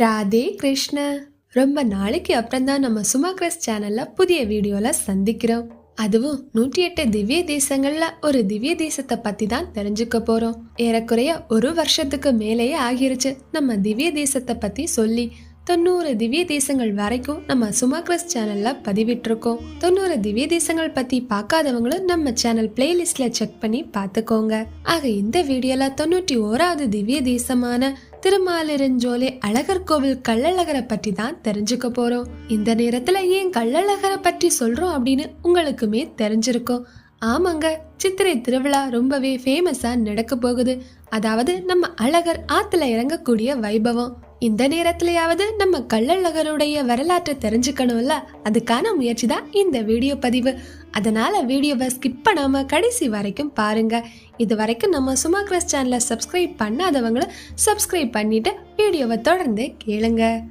ராதே கிருஷ்ண. ரொம்ப நாளைக்கு அப்புறம் தான் நம்ம சுமா கிரஸ் சேனல்ல புதிய வீடியோல சந்திக்கிறோம். அதுவும் நூற்றி எட்டு திவ்ய தேசங்கள்ல ஒரு திவ்ய தேசத்தை பத்தி தான் தெரிஞ்சுக்க போறோம். ஏறக்குறைய ஒரு வருஷத்துக்கு மேலேயே ஆகிருச்சு நம்ம திவ்ய தேசத்தை பத்தி சொல்லி. தொண்ணூறு திவ்ய தேசங்கள் வரைக்கும் நம்ம சுமா சேனல்ல பதிவிட்டிருக்கோம். தொண்ணூறு திவ்ய தேசங்கள் பத்தி பார்க்காதவங்களும் நம்ம சேனல் பிளேலிஸ்ட்ல செக் பண்ணி பார்த்துக்கோங்க. ஆக இந்த வீடியோல தொண்ணூற்றி ஓராவது திவ்ய தேசமான திருமாலிருஞ்சோலை அழகர் கோவில் கள்ளழகரை பற்றி தான் தெரிஞ்சுக்க போறோம். இந்த நேரத்துல ஏன் கள்ளழகரை பற்றி சொல்றோம் அப்படின்னு உங்களுக்குமே தெரிஞ்சிருக்கும். ஆமாங்க சித்திரை திருவிழா ரொம்பவே ஃபேமஸா நடக்க போகுது. அதாவது நம்ம அழகர் ஆத்துல இறங்கக்கூடிய வைபவம். இந்த நேரத்திலேயாவது நம்ம கள்ளழகருடைய வரலாற்றை தெரிஞ்சுக்கணும்ல? அதுக்கான முயற்சி தான் இந்த வீடியோ பதிவு. அதனால வீடியோவை ஸ்கிப் பண்ணாம கடைசி வரைக்கும் பாருங்க. இது வரைக்கும் நம்ம சுமா கிரஸ் சேனலை சப்ஸ்கிரைப் பண்ணாதவங்களும் சப்ஸ்கிரைப் பண்ணிட்டு வீடியோவை தொடர்ந்து கேளுங்க.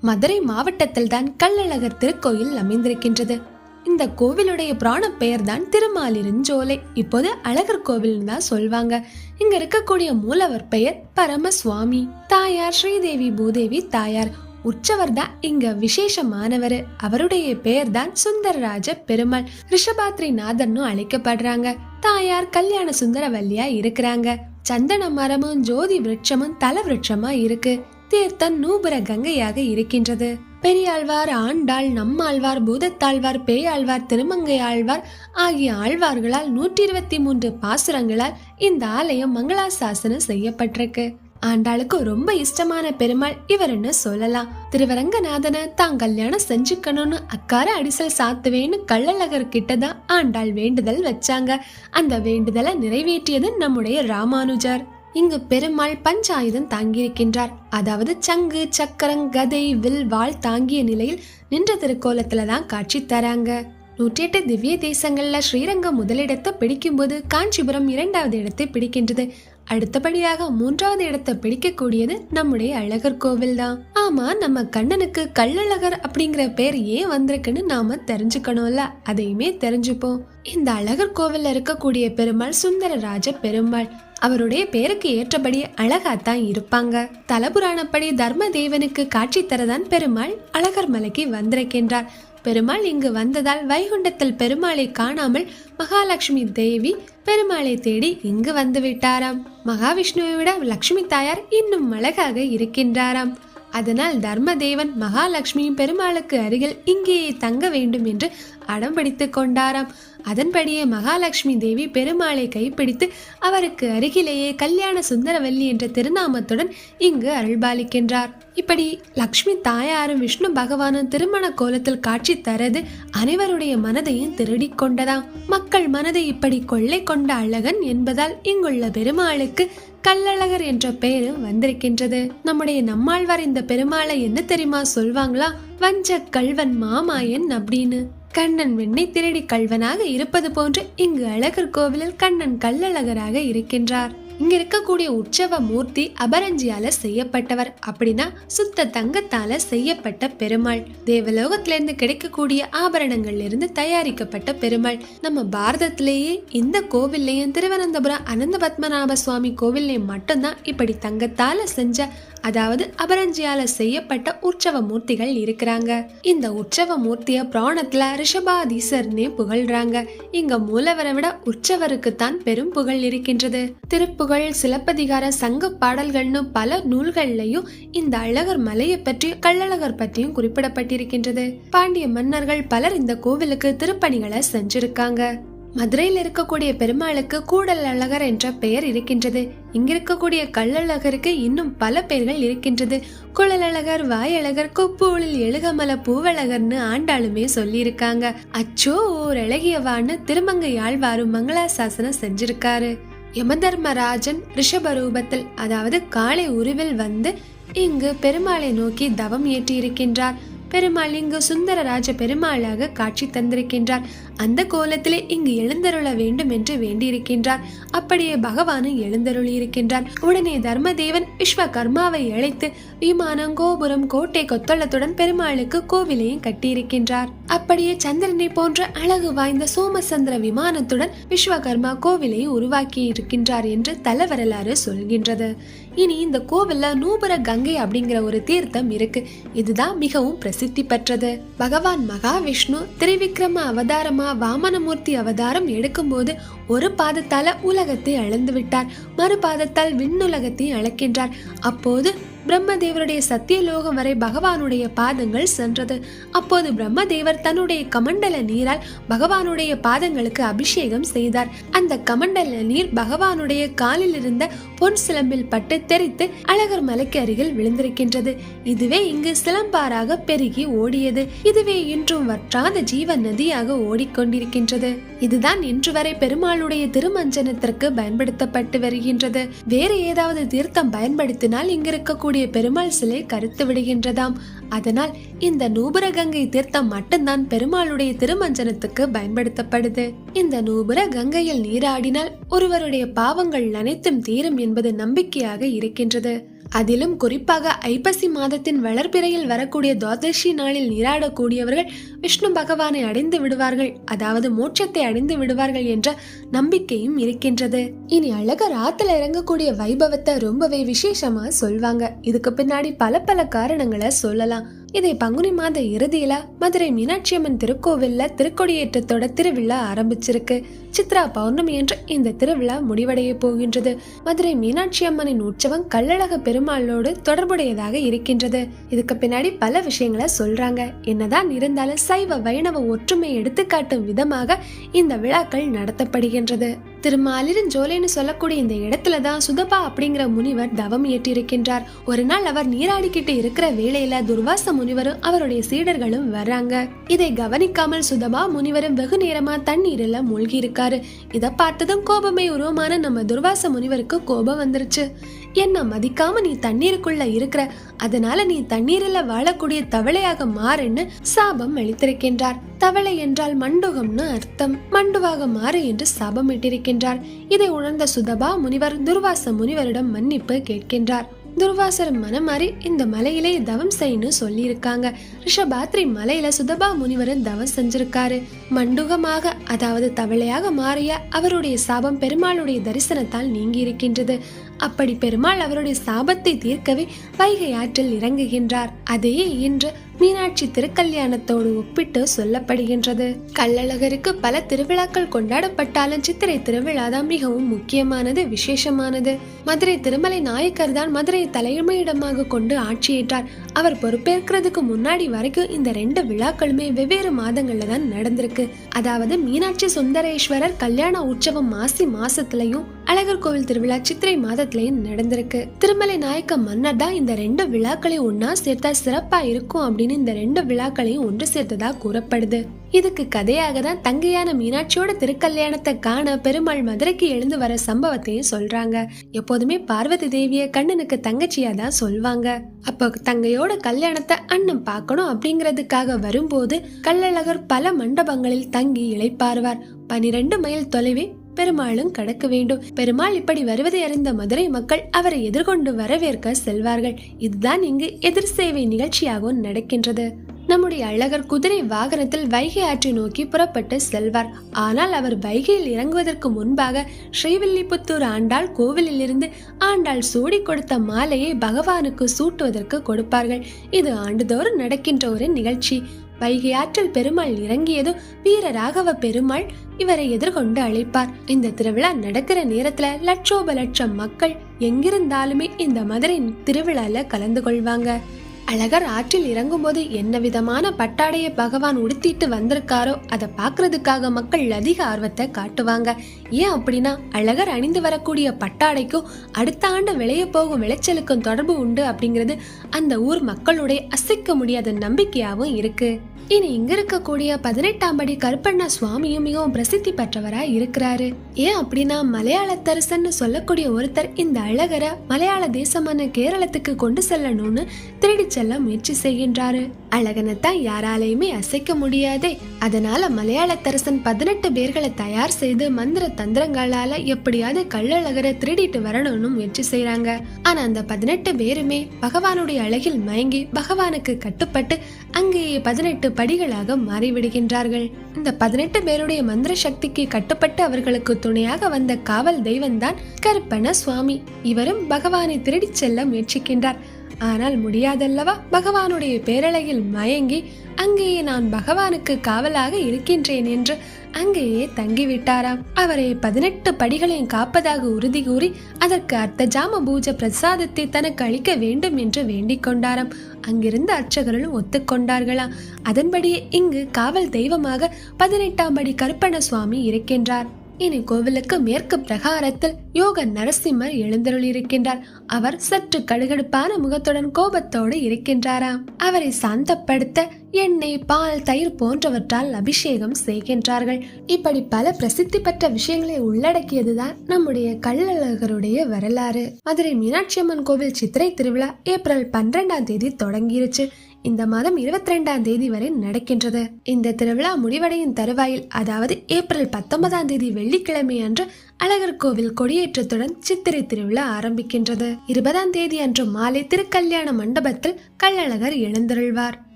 மதுரை மாவட்டத்தில் தான் கள்ளழகர் திருக்கோயில் அமைந்திருக்கின்றது. இந்த கோவிலுடைய புராண பெயர் தான் திருமாலிருஞ்சோலை இப்போது அழகர் கோவில்னு தான் சொல்வாங்க. இங்க இருக்கக்கூடிய மூலவர் பெயர் பரமசுவாமி. தாயார் ஸ்ரீதேவி பூதேவி தாயார். உற்சவர் தான் இங்க விசேஷமானவர். அவருடைய பெயர் தான் சுந்தரராஜ பெருமாள். ரிஷபாத்ரி நாதர்னு அழைக்கப்படுறாங்க. தாயார் கல்யாண சுந்தரவல்லியா இருக்கிறாங்க. சந்தன மரமும் ஜோதி விருட்சமும் தல விருட்சமா இருக்கு. தீர்த்தம் நூபுர கங்கையாக இருக்கின்றது. பெரியாழ்வார் ஆண்டாள் நம்மாழ்வார் பூதத்தாழ்வார் பேயாழ்வார் திருமங்கை ஆழ்வார் ஆகிய ஆழ்வார்களால் நூற்றி இருபத்தி மூன்று பாசுரங்களால் இந்த ஆலயம் மங்களாசாசனம் செய்யப்பட்டிருக்கு. ஆண்டாளுக்கு ரொம்ப இஷ்டமான பெருமாள் இவருன்னு சொல்லலாம். திருவரங்கநாதனை தான் கல்யாணம் செஞ்சுக்கணும்னு அக்கார அடிசல் சாத்துவேன்னு கள்ளழகர் கிட்டதான் ஆண்டாள் வேண்டுதல் வச்சாங்க. அந்த வேண்டுதலை நிறைவேற்றியது நம்முடைய ராமானுஜர். இங்கு பெருமாள் பஞ்சாயுதம் தாங்கியிருக்கின்றார். அதாவது சங்கு சக்கரம் கதை வில் வாள் தாங்கிய நிலையில் நின்ற திருக்கோலத்துல தான் காட்சி தராங்க. நூற்றி எட்டு திவ்ய தேசங்கள்ல ஸ்ரீரங்கம் முதலிடத்தை பிடிக்கும்போது காஞ்சிபுரம் இரண்டாவது இடத்தை பிடிக்கின்றது. அடுத்தபடியாக மூன்றாவது இடத்தை பிடிக்கக்கூடியது நம்முடைய அழகர் கோவில் தான் ஆமா நம்ம கண்ணனுக்கு கள்ளழகர் அப்படிங்கிற பேர் ஏன் வந்திருக்குன்னு நாம தெரிஞ்சுக்கணும்ல. அதையுமே தெரிஞ்சுப்போம். இந்த அழகர் கோவில்ல இருக்கக்கூடிய பெருமாள் சுந்தரராஜ பெருமாள். அவருடைய பேருக்கு ஏற்றபடி அழகாத்தான் இருப்பாங்க. தலபுராணப்படி தர்ம தேவனுக்கு காட்சி தரதான் பெருமாள் அழகர் மலைக்கு வந்திருக்கின்றார். பெருமாள் இங்கு வந்ததால் வைகுண்டத்தில் பெருமாளை காணாமல் மகாலட்சுமி தேவி பெருமாளை தேடி இங்கு வந்து விட்டாராம் மகாவிஷ்ணுவை விட லட்சுமி தாயார் இன்னும் அழகாக இருக்கின்றாராம். அதனால் தர்மதேவன் மகாலட்சுமி பெருமாளுக்கு அருகில் இங்கேயே தங்க வேண்டும் என்று அடம் பிடித்து கொண்டாராம். அதன்படியே மகாலட்சுமி தேவி பெருமாளை கைப்பிடித்து அவருக்கு அருகிலேயே கல்யாண சுந்தரவல்லி என்ற திருநாமத்துடன் இங்கு அருள்பாலிக்கின்றார். இப்படி லக்ஷ்மி தாயாரும் விஷ்ணு பகவானும் திருமண கோலத்தில் காட்சி தரது அனைவருடைய மனதையும் திருடி கொண்டதாம் மக்கள் மனதை இப்படி கொள்ளை கொண்ட அழகன் என்பதால் இங்குள்ள பெருமாளுக்கு கள்ளழகர் என்ற பெயரும் வந்திருக்கின்றது. நம்முடைய நம்மாழ்வார் இந்த பெருமாளை என்ன தெரியுமா சொல்வாங்களா? வஞ்ச கல்வன் மாமாயன் அப்படின்னு. கண்ணன் வெண்ணை திருடி கல்வனாக இருப்பது போன்று இங்கு அழகர் கோவிலில் கண்ணன் கள்ளழகராக இருக்கின்றார். இங்க இருக்கக்கூடிய உற்சவ மூர்த்தி அபரஞ்சியால செய்யப்பட்டவர் அப்படின்னா சுத்த தங்கத்தால செய்யப்பட்ட பெருமாள். தேவலோகத்திலிருந்து கிடைக்கக்கூடிய ஆபரணங்கள்ல இருந்து தயாரிக்கப்பட்ட பெருமாள். நம்ம பாரதத்திலேயே இந்த கோவில்லையும் திருவனந்தபுரம் அனந்த பத்மநாப சுவாமி கோவில்லையும் மட்டும்தான் இப்படி தங்கத்தால செஞ்ச அதாவது அபரஞ்சியால செய்யப்பட்ட உற்சவ மூர்த்திகள் இருக்கிறாங்க. இந்த உற்சவ மூர்த்திய புராணத்துல ரிஷபாதீசர்னே புகழ்றாங்க. இங்க மூலவரை விட உற்சவருக்கு தான் பெரும் புகழ் இருக்கின்றது. திருப்பு திருப்புகழ் சிலப்பதிகார சங்க பாடல்கள்னு பல நூல்கள்லயும் இந்த அழகர் மலையை பற்றி கள்ளழகர் பற்றியும் குறிப்பிடப்பட்டிருக்கின்றது. பாண்டிய மன்னர்கள் பலர் இந்த கோவிலுக்கு திருப்பணிகளை செஞ்சிருக்காங்க. மதுரையில் இருக்கக்கூடிய பெருமாளுக்கு கூடல் அழகர் என்ற பெயர் இருக்கின்றது. இங்கிருக்கக்கூடிய கள்ளழகருக்கு இன்னும் பல பெயர்கள் இருக்கின்றது. குழலழகர் வாயழகர் கொப்பூழில் எழுகமல பூவழகர்னு ஆண்டாளுமே சொல்லியிருக்காங்க. அச்சோ ஓர் அழகியவான்னு திருமங்கை ஆழ்வாரும் மங்களாசாசனம் செஞ்சிருக்காரு. யமதர்மராஜன் ரிஷப ரூபத்தில் அதாவது காளை உருவில் வந்து இங்கு பெருமாளை நோக்கி தவம் ஏற்றியிருக்கின்றார். பெருமாள் இங்கு சுந்தரராஜ பெருமாளாக காட்சி தந்திருக்கின்றார். அந்த கோலத்திலே இங்கு எழுந்தருள வேண்டும் என்று வேண்டியிருக்கின்றார். அப்படியே பகவானும் எழுந்தருளி இருக்கின்றார் உடனே தர்மதேவன் விஸ்வகர்மாவை அழைத்து விமானம் கோபுரம் கோட்டை கொத்தளத்துடன் பெருமாளுக்கு கோவிலையும் கட்டியிருக்கின்றார். அப்படியே சந்திரனை போன்ற அழகு வாய்ந்த சோமசந்திர விமானத்துடன் விஸ்வகர்மா கோவிலை உருவாக்கி இருக்கின்றார் என்று தல வரலாறு சொல்கின்றது. இனி இந்த கோவில்ல நூபுர கங்கை அப்படிங்கிற ஒரு தீர்த்தம் இருக்கு. இதுதான் மிகவும் பிரசித்தி பெற்றது. பகவான் மகாவிஷ்ணு திரிவிக்ரம அவதாரமா வாமனமூர்த்தி அவதாரம் எடுக்கும்போது ஒரு பாதத்தால உலகத்தை அளந்து விட்டார். மறு பாதத்தால் விண்ணுலகத்தை அளக்கின்றார். அப்போது பிரம்மதேவருடைய சத்தியலோகம் வரை பகவானுடைய பாதங்கள் சென்றது. அப்போது பிரம்மதேவர் தன்னுடைய கமண்டல நீரால் பகவானுடைய பாதங்களுக்கு அபிஷேகம் செய்தார். அந்த கமண்டல நீர் பகவானுடைய காலில் இருந்த பொன் சிலம்பில் பட்டு தெரித்து அழகர் மலைக்கு அருகில் விழுந்திருக்கின்றது. இதுவே இங்கு சிலம்பாராக பெருகி ஓடியது. இதுவே இன்றும் வற்றாத ஜீவ நதியாக ஓடிக்கொண்டிருக்கின்றது. இதுதான் இன்று வரை பெருமாளுடைய திருமஞ்சனத்திற்கு பயன்படுத்தப்பட்டு வருகின்றது. வேறு ஏதாவது தீர்த்தம் பயன்படுத்தினால் இங்கிருக்கக்கூடிய நம்முடைய பெருமாள் சிலை கருத்து விடுகின்றதாம். அதனால் இந்த நூபுரகங்கை தீர்த்தம் மட்டும்தான் பெருமாளுடைய திருமஞ்சனத்துக்கு பயன்படுத்தப்படுது. இந்த நூபுர கங்கையில் நீராடினால் ஒருவருடைய பாவங்கள் அனைத்தும் தீரும் என்பது நம்பிக்கையாக இருக்கின்றது. அதிலும் குறிப்பாக ஐப்பசி மாதத்தின் வளர்பிறையில் வரக்கூடிய துவாதசி நாளில் நீராடக்கூடியவர்கள் விஷ்ணு பகவானை அடைந்து விடுவார்கள். அதாவது மோட்சத்தை அடைந்து விடுவார்கள் என்ற நம்பிக்கையும் இருக்கின்றது. இனி அழகர் ஆத்துல இறங்கக்கூடிய வைபவத்தை ரொம்பவே விசேஷமா சொல்வாங்க. இதுக்கு பின்னாடி பல பல காரணங்களை சொல்லலாம். இதை பங்குனி மாத இறுதியில மதுரை மீனாட்சி அம்மன் திருக்கோவில்ல திருக்கொடியேற்றத்தோட திருவிழா ஆரம்பிச்சிருக்கு. சித்ரா பௌர்ணமி என்று இந்த திருவிழா முடிவடைய போகின்றது. மதுரை மீனாட்சி அம்மனின் உற்சவம் கள்ளழக பெருமாளோடு தொடர்புடையதாக இருக்கின்றது. இதுக்கு பின்னாடி பல விஷயங்களை சொல்றாங்க. என்னதான் இருந்தாலும் சைவ வைணவ ஒற்றுமை எடுத்துக்காட்டும் விதமாக இந்த விழாக்கள் நடத்தப்படுகின்றது. திருமாலிருஞ்சோலைன்னு சொல்லக்கூடிய இந்த இடத்துல தான் சுதப்பா அப்படிங்கிற முனிவர் தவம் ஏற்றியிருக்கின்றார் ஒரு நாள் அவர் நீராடிக்கிட்டு இருக்கிற வேளையில துர்வாச முனிவரும் அவருடைய சீடர்களும் வர்றாங்க. இதை கவனிக்காமல் சுதபா முனிவரும் வெகு நேரமா தண்ணீரில் மூழ்கி இருக்காரு இதை பார்த்ததும் கோபமே உருவமான நம்ம துர்வாச முனிவருக்கு கோபம் வந்துருச்சு. என்ன மதிக்காம நீ தண்ணீருக்குள்ள இருக்கிற அதனால நீ தண்ணீரில் வாழக்கூடிய தவளையாக மாறுன்னு சாபம் அளித்திருக்கின்றார். தவளை என்றால் மண்டுகம்னு அர்த்தம். மண்டுவாக மாறு என்று சாபம் இட்டிருக்கின்றார் இதை உணர்ந்த சுதபா முனிவர் துர்வாச முனிவரிடம் மன்னிப்பு கேட்கின்றார். துர்வாசர் மனம் மாறி இந்த மலையிலே தவம் செய்யணும் சொல்லியிருக்காங்க. ரிஷபாத்ரி மலையில சுதபா முனிவரன் தவம் செஞ்சிருக்காரு. மண்டுகமாக அதாவது தவளையாக மாறிய அவருடைய சாபம் பெருமாளுடைய தரிசனத்தால் நீங்கி இருக்கின்றது அப்படி பெருமாள் அவருடைய சாபத்தை தீர்க்கவே வைகை ஆற்றில் இறங்குகின்றார். அதையே இன்று மீனாட்சி திருக்கல்யாணத்தோடு ஒப்பிட்டு சொல்லப்படுகின்றது. கள்ளழகருக்கு பல திருவிழாக்கள் கொண்டாடப்பட்டாலும் சித்திரை திருவிழா தான் மிகவும் முக்கியமானது விசேஷமானது. மதுரை திருமலை நாயக்கர் தான் மதுரையை தலைமையிடமாக கொண்டு ஆட்சியேற்றார். அவர் பொறுப்பேற்கிறதுக்கு முன்னாடி வரைக்கும் இந்த ரெண்டு விழாக்களுமே வெவ்வேறு மாதங்கள்ல தான் நடந்திருக்கு. அதாவது மீனாட்சி சுந்தரேஸ்வரர் கல்யாண உற்சவம் மாசி மாசத்துலயும் அழகர் கோவில் திருவிழா சித்திரை மாதத்திலையும் நடந்திருக்கு. திருமலை நாயக்க மன்னர் தான் இந்த ரெண்டு விழாக்களையும் ஒன்னா சேர்த்தா சிறப்பா இருக்கும் அப்படின்னு இந்த ரெண்டு விழாக்களையும் ஒன்று சேர்த்ததா கூறப்படுது. இதுக்கு கதையாக தான் தங்கையான மீனாட்சியோட திருக்கல்யாணத்தை காண பெருமாள் மதுரைக்கு எழுந்து வர சம்பவத்தையும் சொல்றாங்க. எப்போதுமே பார்வதி தேவிய கண்ணனுக்கு தங்கச்சியா தான் சொல்வாங்க. அப்போ தங்கையோட கல்யாணத்தை அண்ணன் பார்க்கணும் அப்படிங்கிறதுக்காக வரும்போது கள்ளழகர் பல மண்டபங்களில் தங்கி இழைப்பார்வார். பனிரெண்டு மைல் தொலைவே பெருமாளும் கடக்க வேண்டும். பெருமாள் இப்படி வருவதை அறிந்த மதுரை மக்கள் அவரை எதிர்கொண்டு வரவேற்க செல்வார்கள். இதுதான் இங்கு எதிர் சேவை நிகழ்ச்சியாகவும் நடக்கின்றது. நம்முடைய அழகர் குதிரை வாகனத்தில் வைகை ஆற்றை நோக்கி புறப்பட்டு செல்வார். ஆனால் அவர் வைகையில் இறங்குவதற்கு முன்பாக ஸ்ரீவில்லிபுத்தூர் ஆண்டாள் கோவிலில் இருந்து ஆண்டாள் சூடி கொடுத்த மாலையை பகவானுக்கு சூட்டுவதற்கு கொடுப்பார்கள். இது ஆண்டுதோறும் நடக்கின்ற ஒரு நிகழ்ச்சி. வைகை ஆற்றில் பெருமாள் இறங்கியதும் வீர ராகவ பெருமாள் இவரை எதிர்கொண்டு அழைப்பார். இந்த திருவிழா நடக்கிற நேரத்துல லட்சோப லட்சம் மக்கள் எங்கிருந்தாலுமே இந்த மதுரை திருவிழால கலந்து கொள்வாங்க. அழகர் ஆற்றில் இறங்கும்போது என்ன விதமான பட்டாடையை பகவான் உடுத்திட்டு வந்திருக்காரோ அதை பார்க்கறதுக்காக மக்கள் அதிக ஆர்வத்தை காட்டுவாங்க. ஏன் அப்படின்னா அழகர் அணிந்து வரக்கூடிய பட்டாடைக்கும் அடுத்த ஆண்டு விளைய போகும் விளைச்சலுக்கும் தொடர்பு உண்டு அப்படிங்கிறது அந்த ஊர் மக்களுடைய அசைக்க முடியாத நம்பிக்கையாகவும் இருக்குது இனி இங்க இருக்கக்கூடிய பதினெட்டாம் படி கருப்பண்ண சுவாமியும் மிகவும் பிரசித்தி பெற்றவரா இருக்கிறாரு. ஏன் அப்படின்னா மலையாளத்தரசன்னு சொல்லக்கூடிய ஒருத்தர் இந்த அழகரை மலையாள தேசமான கேரளத்துக்கு கொண்டு செல்லணும்னு திருடி செல்ல முயற்சி செய்கின்றாரு. அழகனை தான் யாராலையுமே அசைக்க முடியாதே. அதனால மலையாளத்தரசன் பதினெட்டு பேர்களை தயார் செய்து மந்திர தந்திரங்களால எப்படியாவது கள்ளழகரை திருடிட்டு வரணும்னு முயற்சி செய்யறாங்க ஆனா அந்த பதினெட்டு பேருமே பகவானுடைய அழகில் மயங்கி பகவானுக்கு கட்டுப்பட்டு அங்கேயே பதினெட்டு படிகளாக மாறிவிடுகின்றார்கள். இந்த பதினெட்டு பேருடைய மந்திர சக்திக்கு கட்டுப்பட்டு அவர்களுக்கு துணையாக வந்த காவல் தெய்வம்தான் கருப்பண சுவாமி. இவரும் பகவானை திருடிச் செல்ல முயற்சிக்கின்றார். ஆனால் முடியாதல்லவா? பகவானுடைய பேரழகில் மயங்கி அங்கேயே நான் பகவானுக்கு காவலாக இருக்கின்றேன் என்று அங்கேயே தங்கிவிட்டாராம். அவரை பதினெட்டு படிகளையும் காப்பதாக உறுதி கூறி அதற்கு அர்த்த ஜாம பூஜை பிரசாதத்தை தனக்கு அளிக்க வேண்டும் என்று வேண்டிக் கொண்டாராம். அங்கிருந்த அர்ச்சகர்களும் ஒத்துக்கொண்டார்களாம். அதன்படியே இங்கு காவல் தெய்வமாக பதினெட்டாம் படி கருப்பண சுவாமி இருக்கின்றார். இனி கோவிலுக்கு மேற்கு பிரகாரத்தில் யோக நரசிம்மர் எழுந்தருளியிருக்கின்றார். அவர் சற்று கடுகடுப்பான முகத்துடன் கோபத்தோடு இருக்கின்றாராம். அவரை சாந்தப்படுத்த எண்ணெய் பால் தயிர் போன்றவற்றால் அபிஷேகம் செய்கின்றார்கள். இப்படி பல பிரசித்தி பெற்ற விஷயங்களை உள்ளடக்கியதுதான் நம்முடைய கள்ளழகருடைய வரலாறு. மதுரை மீனாட்சி அம்மன் கோவில் சித்திரை திருவிழா ஏப்ரல் பன்னிரெண்டாம் தேதி தொடங்கிருச்சு. இந்த மாதம் இருபத்தி ரெண்டாம் தேதி வரை நடக்கின்றது. இந்த திருவிழா முடிவடையும் தருவாயில் அதாவது ஏப்ரல் பத்தொன்பதாம் தேதி வெள்ளிக்கிழமை அன்று அழகர் கோவில் கொடியேற்றத்துடன் சித்திரை திருவிழா ஆரம்பிக்கின்றது. இருபதாம் தேதி அன்று மாலை திருக்கல்யாண மண்டபத்தில் கள்ளழகர் எழுந்தருள்வார்.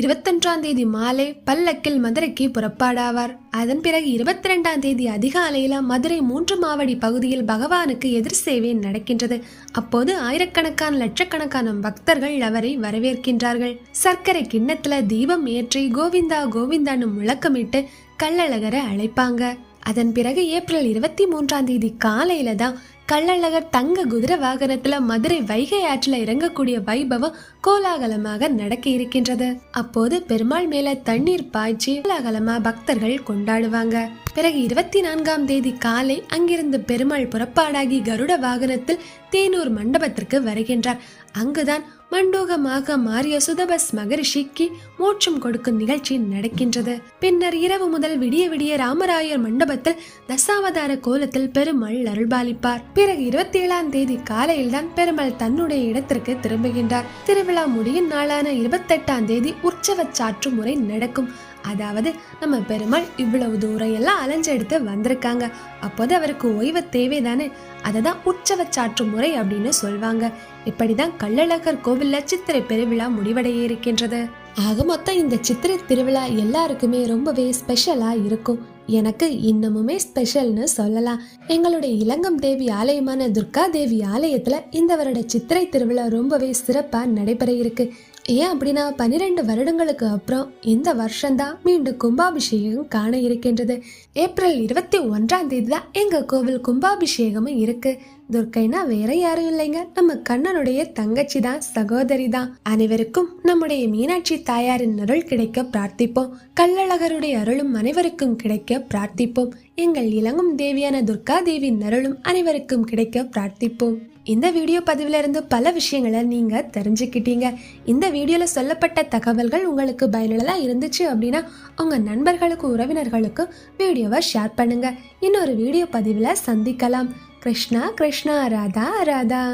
இருபத்தொன்றாம் தேதி மாலை பல்லக்கில் மதுரைக்கு புறப்பாடாவார். அதன் பிறகு இருபத்தி ரெண்டாம் தேதி அதிகாலையில் மதுரை மூன்று மாவடி பகுதியில் பகவானுக்கு எதிர் சேவை நடக்கின்றது. அப்போது ஆயிரக்கணக்கான லட்சக்கணக்கான பக்தர்கள் அவரை வரவேற்கின்றார்கள். சர்க்கரை கிண்ணத்துல தீபம் ஏற்றி கோவிந்தா கோவிந்தான்னு முழக்கமிட்டு கள்ளழகரை அழைப்பாங்க. அதன் பிறகு ஏப்ரல் இருபத்தி மூன்றாம் தேதி காலையில தான் கள்ளழகர் தங்க குதிரை வாகனத்துல மதுரை வைகை ஆற்றில் இறங்கக்கூடிய வைபவம் கோலாகலமாக நடக்க இருக்கின்றது. அப்போது பெருமாள் மேல தண்ணீர் பாய்ச்சி கோலாகலமா பக்தர்கள் கொண்டாடுவாங்க. பிறகு இருபத்தி நான்காம் தேதி காலை அங்கிருந்து பெருமாள் புறப்பாடாகி கருட வாகனத்தில் தேனூர் மண்டபத்திற்கு வருகின்றார். அங்குதான் மண்டூகமாக மாறிய சுதபஸ் மகரிஷிக்கு மோட்சம் கொடுக்கும் நிகழ்ச்சி நடக்கின்றது. பின்னர் இரவு முதல் விடிய விடிய ராமராயர் மண்டபத்தில் தசாவதார கோலத்தில் பெருமாள் அருள்பாலிப்பார். பிறகு இருபத்தி ஏழாம் தேதி காலையில் தான் பெருமாள் தன்னுடைய இடத்திற்கு திரும்புகின்றார். திருவிழா முடியும் நாளான இருபத்தெட்டாம் தேதி உற்சவ சாற்று முறை நடக்கும். அதாவது நம்ம பெருமாள் இவ்வளவு தூரம் எல்லாம் அலைஞ்செடுத்து வந்திருக்காங்க. அப்போது அவருக்கு ஓய்வு தேவைதானே? அதை தான் உற்சவ சாற்று முறை அப்படின்னு சொல்வாங்க. இப்படிதான் கள்ளழகர் கோவில்ல சித்திரை பெருவிழா முடிவடைய இருக்கின்றது. ஆக மொத்தம் இந்த சித்திரை திருவிழா எல்லாருக்குமே ரொம்பவே ஸ்பெஷலாக இருக்கும். எனக்கு இன்னமுமே ஸ்பெஷல்னு சொல்லலாம். எங்களுடைய இளங்கம் தேவி ஆலயமான துர்கா தேவி ஆலயத்தில் இந்த வருட சித்திரை திருவிழா ரொம்பவே சிறப்பாக நடைபெற இருக்கு. ஏன் அப்படின்னா பன்னிரெண்டு வருடங்களுக்கு அப்புறம் இந்த வருஷம்தான் மீண்டும் கும்பாபிஷேகம் காண இருக்கின்றது. ஏப்ரல் இருபத்தி ஒன்றாம் தேதி தான் எங்க கோவில் கும்பாபிஷேகமும் இருக்கு. துர்க்கைனா வேற யாரும் இல்லைங்க. நம்ம கண்ணனுடைய தங்கச்சி தான் சகோதரி தான் அனைவருக்கும் நம்முடைய மீனாட்சி தாயாரின் அருள் கிடைக்க பிரார்த்திப்போம். கள்ளழகருடைய அருளும் அனைவருக்கும் கிடைக்க பிரார்த்திப்போம். எங்கள் இளங்கும் தேவியான துர்கா தேவியின் அருளும் அனைவருக்கும் கிடைக்க பிரார்த்திப்போம். இந்த வீடியோ பதிவிலிருந்து பல விஷயங்களை நீங்கள் தெரிஞ்சுக்கிட்டீங்க. இந்த வீடியோவில் சொல்லப்பட்ட தகவல்கள் உங்களுக்கு பயனுள்ளதாக இருந்துச்சு அப்படின்னா உங்கள் நண்பர்களுக்கும் உறவினர்களுக்கும் வீடியோவை ஷேர் பண்ணுங்கள் இன்னொரு வீடியோ பதிவில் சந்திக்கலாம். கிருஷ்ணா கிருஷ்ணா ராதா ராதா.